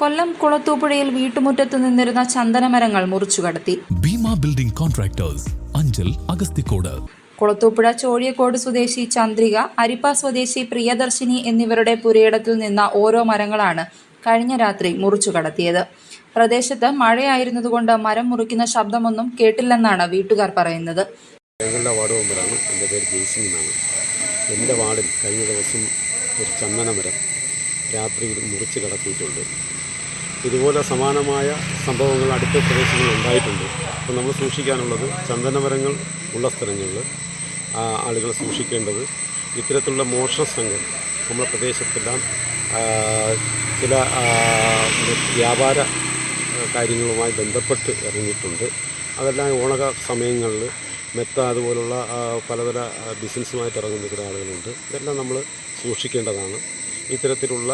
കൊല്ലം കുളത്തൂപ്പുഴയിൽ വീട്ടുമുറ്റത്ത് നിന്നിരുന്ന ചന്ദനമരങ്ങൾ മുറിച്ചുകടത്തി. Bhima building contractors Anchal Agasthikode. Kulathupuzha Chozhiyakode സ്വദേശി ചന്ദ്രിക അരിപ്പ സ്വദേശി പ്രിയദർശിനി എന്നിവരുടെ പുരയിടത്തിൽ നിന്ന ഓരോ മരങ്ങളാണ് കഴിഞ്ഞ രാത്രി മുറിച്ചു കടത്തിയത് പ്രദേശത്ത് മഴയായിരുന്നതുകൊണ്ട് മരം മുറിക്കുന്ന ശബ്ദമൊന്നും കേട്ടില്ലെന്നാണ് വീട്ടുകാർ പറയുന്നത്. ഞങ്ങളുടെ വാർഡ് മെമ്പറാണ്. എന്റെ പേര് ജെയ്സിൻ എന്നാണ്. എന്റെ വാർഡിൽ കഴിഞ്ഞ ദിവസം ഒരു ചന്ദനമരം രാത്രിയിൽ മുറിച്ച് കടത്തിയിട്ടുണ്ട് ഇതുപോലെ സമാനമായ സംഭവങ്ങൾ അടുത്ത പ്രദേശങ്ങളിൽ ഉണ്ടായിട്ടുണ്ട്. അപ്പോൾ നമ്മൾ സൂക്ഷിക്കാനുള്ളത് ചന്ദനമരങ്ങൾ ഉള്ള സ്ഥലങ്ങളിൽ ആളുകൾ സൂക്ഷിക്കേണ്ടത്. ഇത്തരത്തിലുള്ള മോഷണ സംഘം നമ്മുടെ പ്രദേശത്തെല്ലാം ചില വ്യാപാര കാര്യങ്ങളുമായി ബന്ധപ്പെട്ട് ഇറങ്ങിയിട്ടുണ്ട്. അതെല്ലാം ഓണക സമയങ്ങളിൽ മെത്ത അതുപോലുള്ള പല ആ, ബിസിനസ്സുമായിട്ട് ഇറങ്ങുന്ന ചില ആളുകളുണ്ട്. ഇതെല്ലാം നമ്മൾ സൂക്ഷിക്കേണ്ടതാണ്. ഇത്തരത്തിലുള്ള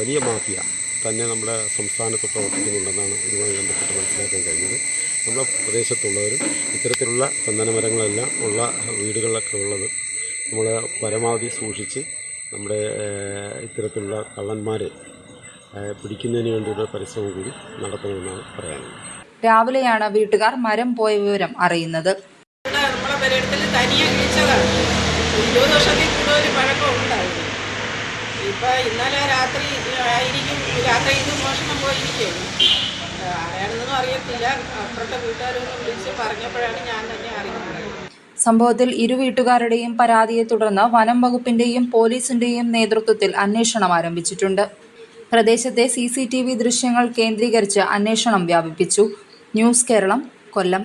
വലിയ മാഫിയ തന്നെ നമ്മുടെ സംസ്ഥാനത്ത് പ്രവർത്തിക്കുന്നുണ്ടെന്നാണ് ഇതുമായി ബന്ധപ്പെട്ട് മനസ്സിലാക്കാൻ കഴിഞ്ഞത്. നമ്മുടെ പ്രദേശത്തുള്ളവരും ഇത്തരത്തിലുള്ള ചന്ദനമരങ്ങളെല്ലാം ഉള്ള വീടുകളിലൊക്കെ ഉള്ളത് നമ്മൾ പരമാവധി സൂക്ഷിച്ച് നമ്മുടെ ഇത്തരത്തിലുള്ള കള്ളന്മാരെ പിടിക്കുന്നതിന് വേണ്ടിയുള്ള പരിശ്രമം കൂടി നടത്തണമെന്നാണ് പറയാനുള്ളത്. രാവിലെയാണ് വീട്ടുകാർ മരം പോയ വിവരം അറിയുന്നത്. നമ്മുടെ നമ്മളെ തനിയെ കിഴിച്ചതാണ് ഇപ്പം ഇന്നലെ രാത്രി ആയിരിക്കും രാത്രി ഇത് മോഷണം പോയിരിക്കും ആരാണെന്നൊന്നും അറിയത്തില്ല. അപ്പുറത്തെ വീട്ടുകാരൊന്നും വിളിച്ച് പറഞ്ഞപ്പോഴാണ് ഞാൻ തന്നെ അറിയുന്നത്. സംഭവത്തിൽ ഇരു വീട്ടുകാരുടെയും പരാതിയെ തുടർന്ന് വനം വകുപ്പിന്റെയും പോലീസിന്റെയും നേതൃത്വത്തിൽ അന്വേഷണം ആരംഭിച്ചിട്ടുണ്ട്. പ്രദേശത്തെ സി സി ടി വി ദൃശ്യങ്ങൾ കേന്ദ്രീകരിച്ച് അന്വേഷണം വ്യാപിപ്പിച്ചു. News Keralam Kollam.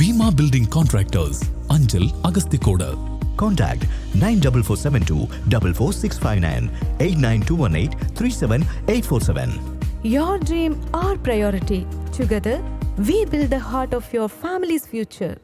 Bhima building contractors Anchal Agasthikode Contact 94472 44659 89218 37847. Your dream, our priority. Together, we build the heart of your family's future.